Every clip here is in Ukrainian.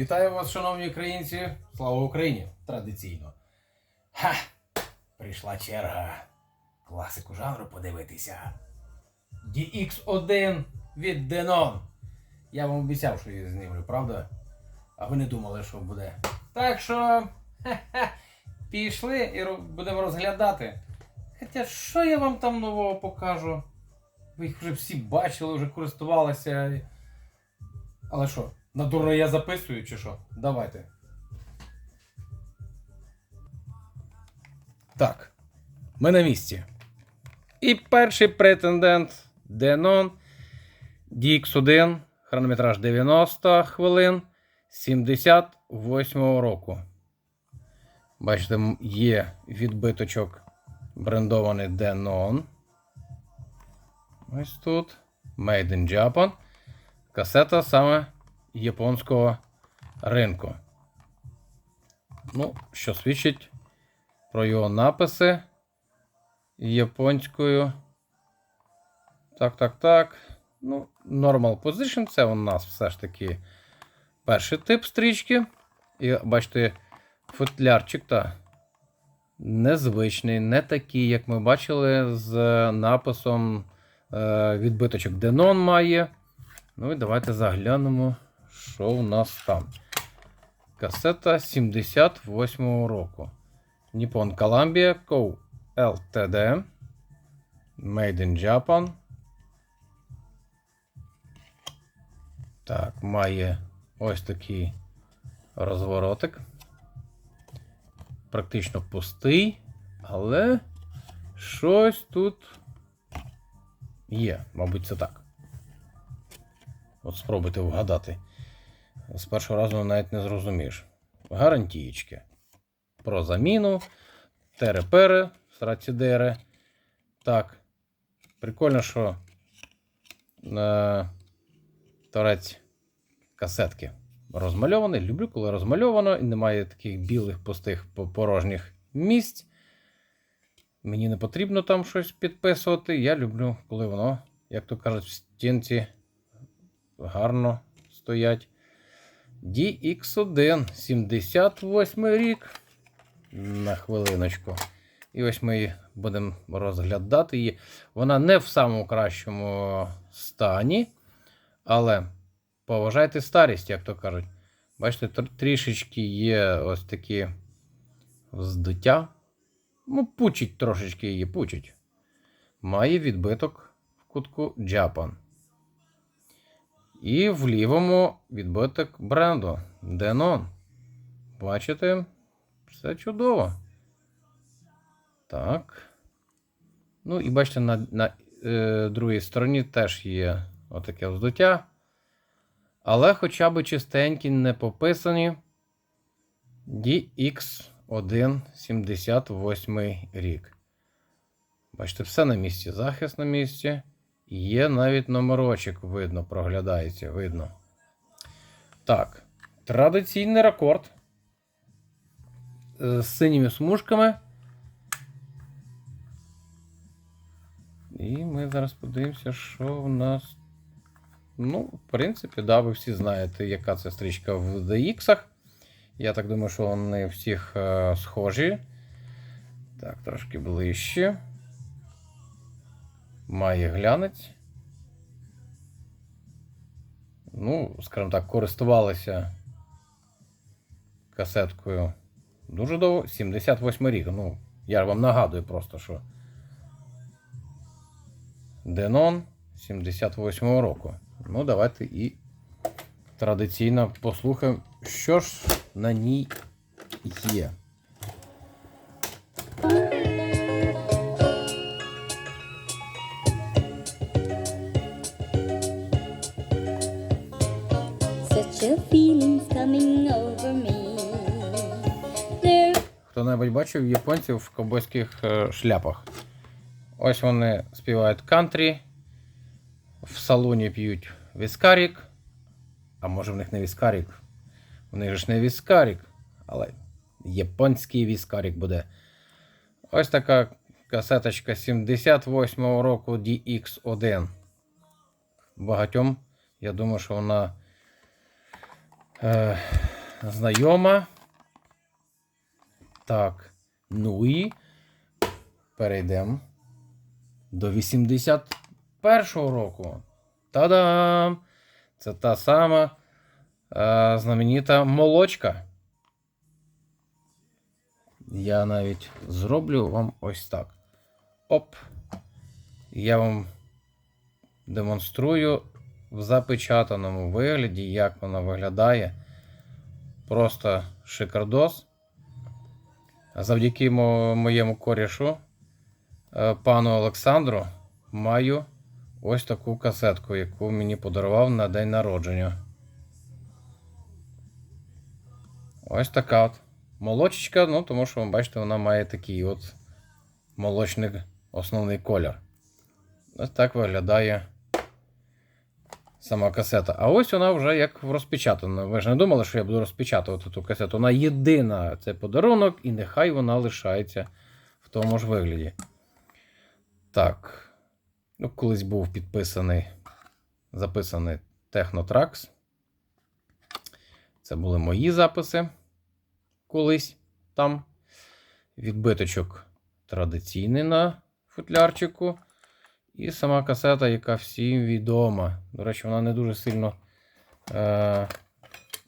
Вітаю вас, шановні українці! Слава Україні! Традиційно. Ха! Прийшла черга класику жанру подивитися. DX1 від Denon. Я вам обіцяв, що її знімлю, правда? А ви не думали, що буде. Так що. ха-ха, Пішли і будемо розглядати. Хоча що я вам там нового покажу? Ви їх вже всі бачили, вже користувалися. Але що, на дурно я записую чи що? Давайте. Так. Ми на місці. І перший претендент Denon DX1, хронометраж 90 хвилин 78 року. Бачите, є відбиточок брендований Denon. Ось тут. Made in Japan. Касета саме японського ринку. Ну, що свідчить про його написи японською. Так, так, так. Ну, Normal Position це у нас все ж таки перший тип стрічки. І бачите, футлярчик та незвичний, не такий, як ми бачили, з написом е, відбиточок Denon має. Ну і давайте заглянемо, що у нас там. Касета 78 року. Nippon Columbia Co. Ltd. Made in Japan. Так, має ось такий розворотик. Практично пустий, але щось тут є, мабуть, це так. От спробуйте вгадати. З першого разу навіть не зрозумієш. Гарантієчки. Про заміну. Терепери, срацідери. Так. Прикольно, що е, торець касетки розмальований. Люблю, коли розмальовано і немає таких білих пустих порожніх місць. Мені не потрібно там щось підписувати. Я люблю, коли воно, як то кажуть, в стінці гарно стоять. DX1, 78 рік. На хвилиночку. І ось ми будемо розглядати її. Вона не в самому кращому стані, але поважайте старість, як то кажуть. Бачите, трішечки є ось такі вздуття. Ну, пучить трошечки її, пучить. Має відбиток в кутку Japan. І в лівому відбиток бренду Denon. Бачите? Все чудово. Так. Ну, і бачите, на, на е, другій стороні теж є отаке вздуття. Але хоча б чистенькі, не пописані. DX1 78 рік. Бачите, все на місці. Захист на місці. Є навіть номерочок видно, проглядається, видно. Так. Традиційний рекорд. Е, З синіми смужками. І ми зараз подивимося, що в нас. Ну, в принципі, да, ви всі знаєте, яка це стрічка в DX. Я так думаю, що вони всіх е, схожі. Так, трошки ближче. Має глянець. Ну, скажімо так, користувалися касеткою дуже довго. 78 рік. Ну, я вам нагадую просто, що Denon 78 року. Ну, давайте і традиційно послухаємо, що ж на ній є. Хто-небудь бачив японців в ковбойських е, шляпах. Ось вони співають кантрі, в салоні п'ють віскарік. А може в них не віскарік? У них ж не віскарік, але японський віскарік буде. Ось така касеточка 78-го року DX1. Багатьом, я думаю, що вона е, знайома. Так. Ну і перейдемо до 81-го року. Та-дам! Це та сама е, знаменита молочка. Я навіть зроблю вам ось так. Оп. Я вам демонструю в запечатаному вигляді, як вона виглядає. Просто шикардос. Завдяки мо- моєму корішу, е, пану Олександру, маю ось таку касетку, яку мені подарував на день народження. Ось така от. Молочечка, ну, тому що, ви бачите, вона має такий от молочний основний колір. Ось так виглядає сама касета. А ось вона вже як розпечатана. Ви ж не думали, що я буду розпечатувати ту касету. Вона єдина. Це подарунок, і нехай вона лишається в тому ж вигляді. Так. Ну, колись був підписаний, записаний Technotracks. Це були мої записи колись там. Відбиточок традиційний на футлярчику. І сама касета, яка всім відома. До речі, вона не дуже сильно е,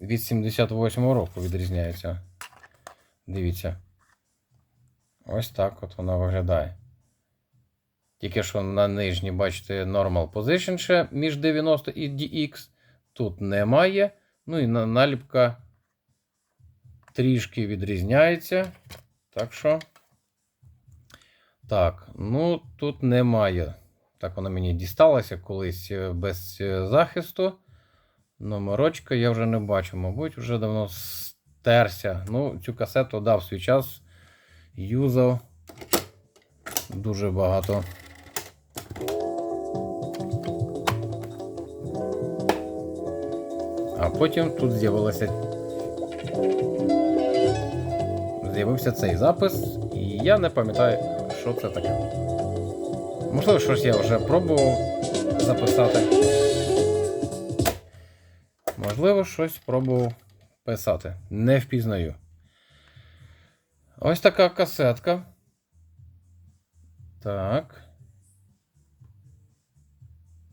від 78-го року відрізняється. Дивіться. Ось так от вона виглядає. Тільки що на нижній, бачите, Normal Position ще між 90 і DX. Тут немає. Ну і наліпка трішки відрізняється. Так що. Так, ну тут немає. Так вона мені дісталася колись е, без е, захисту. Номерочка я вже не бачу, мабуть, вже давно стерся. Ну, цю касету дав свій час. Юзав дуже багато. А потім тут з'явилося. З'явився цей запис, і я не пам'ятаю, що це таке. Можливо, щось я вже пробував записати. Можливо, щось пробував писати. Не впізнаю. Ось така касетка. Так.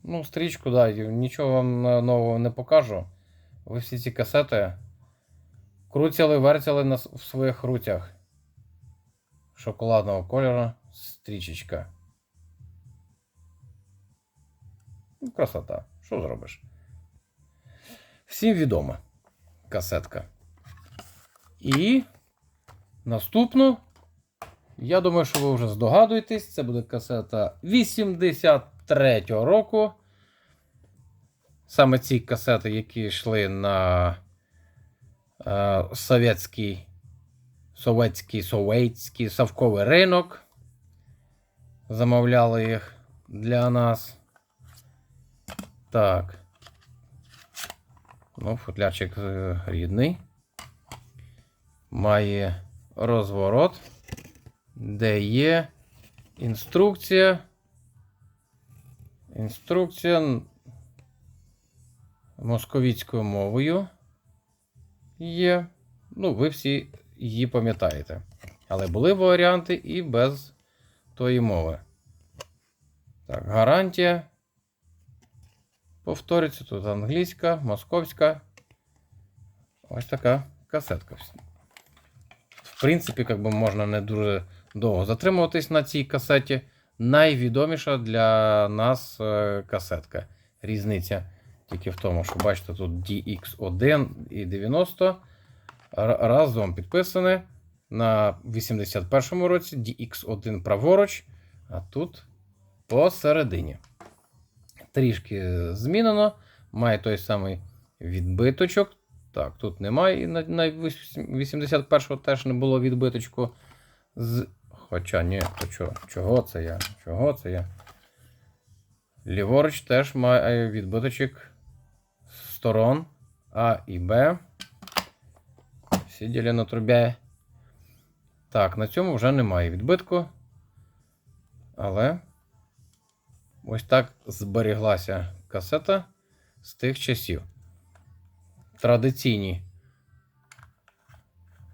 Ну, стрічку, да, нічого вам нового не покажу. Ви всі ці касети крутяли, вертіли в своїх рутях. Шоколадного кольору стрічечка. Красота. Що зробиш? Всім відома касетка. І наступну. Я думаю, що ви вже здогадуєтесь. Це буде касета 83-го року. Саме ці касети, які йшли на е, совєтський, совєтський, совєтський совковий ринок. Замовляли їх для нас. Так. Ну, футлярчик е, рідний. Має розворот, де є інструкція. Інструкція московіцькою мовою є. Ну, ви всі її пам'ятаєте. Але були варіанти і без тої мови. Так, гарантія. Повториться тут англійська, московська. Ось така касетка. В принципі, як би можна не дуже довго затримуватись на цій касеті. Найвідоміша для нас е, касетка. Різниця тільки в тому, що бачите, тут DX1 і 90 разом підписані. На 81-му році DX1 праворуч, а тут посередині трішки змінено. Має той самий відбиточок. Так, тут немає. і На, на 81-го теж не було відбиточку. З... Хоча ні, то чого, чого це я? Чого це я? Ліворуч теж має відбиточок сторон А і Б. Сиділи на трубі. Так, на цьому вже немає відбитку. Але Ось так зберіглася касета з тих часів. Традиційні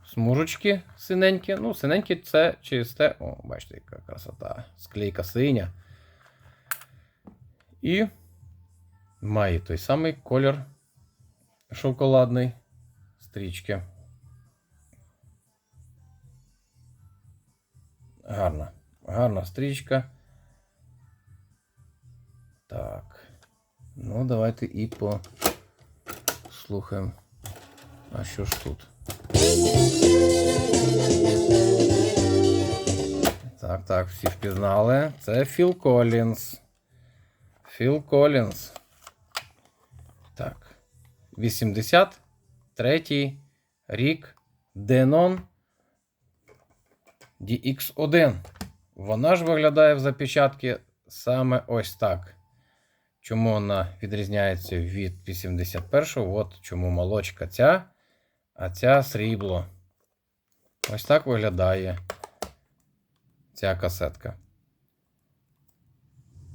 смужечки синенькі. Ну, синенькі це чисте. О, бачите, яка красота. Склейка синя. І має той самий колір шоколадний стрічки. Гарна. Гарна стрічка. Так. Ну, давайте і послухаємо. А що ж тут? Так, так, всі впізнали. Це Філ Коллінз. Філ Коллінз. Так. 83 рік. Denon DX1. Вона ж виглядає в запечатки саме ось так. Чому вона відрізняється від 81-го? От чому молочка ця, а ця срібло. Ось так виглядає ця касетка.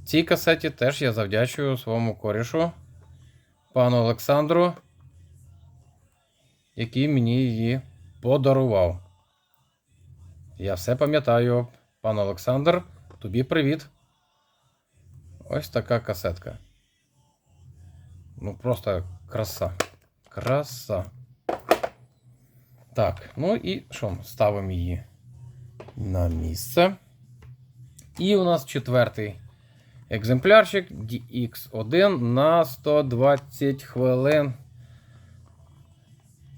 Цій касеті теж я завдячую своєму корішу, пану Олександру, який мені її подарував. Я все пам'ятаю, пан Олександр, тобі привіт. Ось така касетка. Ну, просто краса. Краса. Так, ну і що? Ставимо її на місце. І у нас четвертий екземплярчик DX1 на 120 хвилин.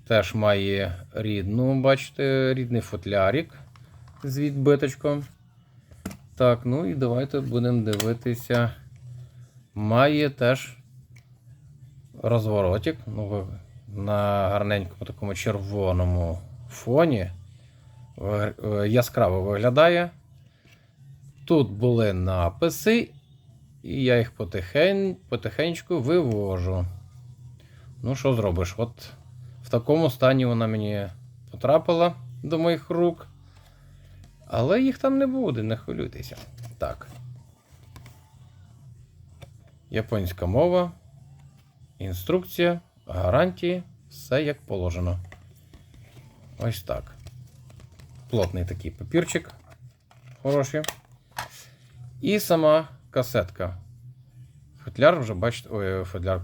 Теж має рідну, бачите, рідний футлярик з відбиточком. Так, ну і давайте будемо дивитися. Має теж розворотик. Ну, на гарненькому такому червоному фоні. Е, Яскраво виглядає. Тут були написи, і я їх потихень, потихеньку вивожу. Ну, що зробиш? От в такому стані вона мені потрапила до моїх рук. Але їх там не буде, не хвилюйтеся. Так. Японська мова. Інструкція, гарантії, все як положено. Ось так. Плотний такий папірчик. Хороший. І сама касетка. Футляр вже, бачите, ой, футляр,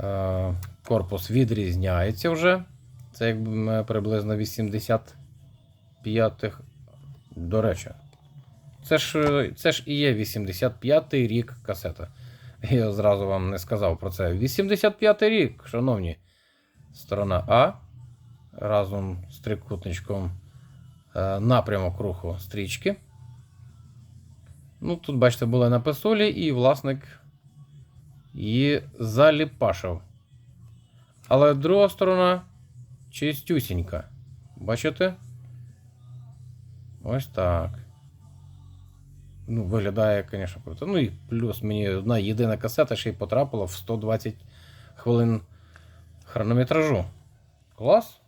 е, корпус відрізняється вже. Це якби приблизно 85-х. До речі. Це ж, це ж і є 85-й рік касета. Я зразу вам не сказав про це. 85-й рік, шановні. Сторона А. Разом з трикутничком е, напрямок руху стрічки. Ну, тут, бачите, були на писолі, і власник її заліпашив. Але друга сторона чистюсінька. Бачите? Ось так. Ну, виглядає, звісно, круто. Ну і плюс мені одна єдина касета ще й потрапила в 120 хвилин хронометражу. Клас.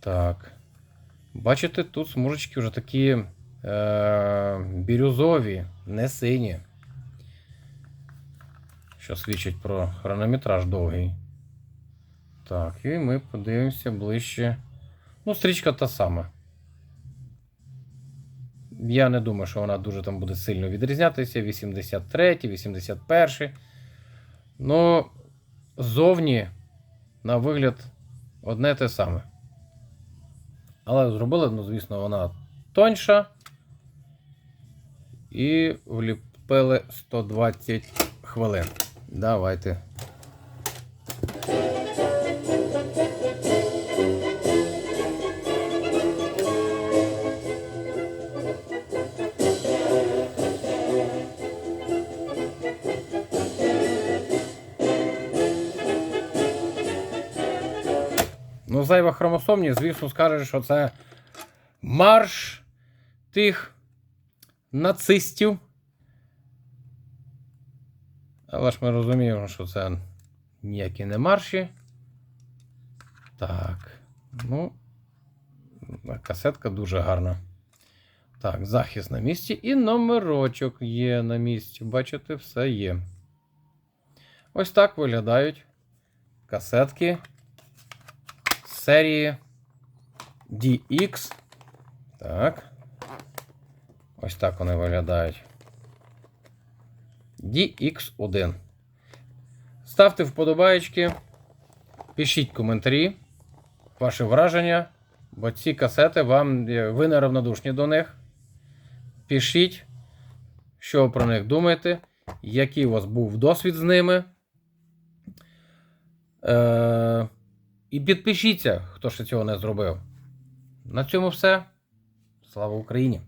Так. Бачите, тут смужечки вже такі е- бірюзові, не сині. Що свідчить про хронометраж довгий. Так, і ми подивимося ближче. Ну, стрічка та сама. Я не думаю, що вона дуже там буде сильно відрізнятися. 83, 81. Ну, зовні, на вигляд, одне те саме. Але зробили, ну, звісно, вона тоньша. І вліпили 120 хвилин. Давайте. Зайва звісно, скаже, що це марш тих нацистів. Але ж ми розуміємо, що це ніякі не марші. Так. Ну, касетка дуже гарна. Так, захист на місці і номерочок є на місці. Бачите, все є. Ось так виглядають касетки серії DX. Так. Ось так вони виглядають. DX1. Ставте вподобаєчки, пишіть коментарі, ваші враження, бо ці касети вам ви неравнодушні до них. Пишіть, що ви про них думаєте, який у вас був досвід з ними. Е- і підпишіться, хто ще цього не зробив. На цьому все. Слава Україні!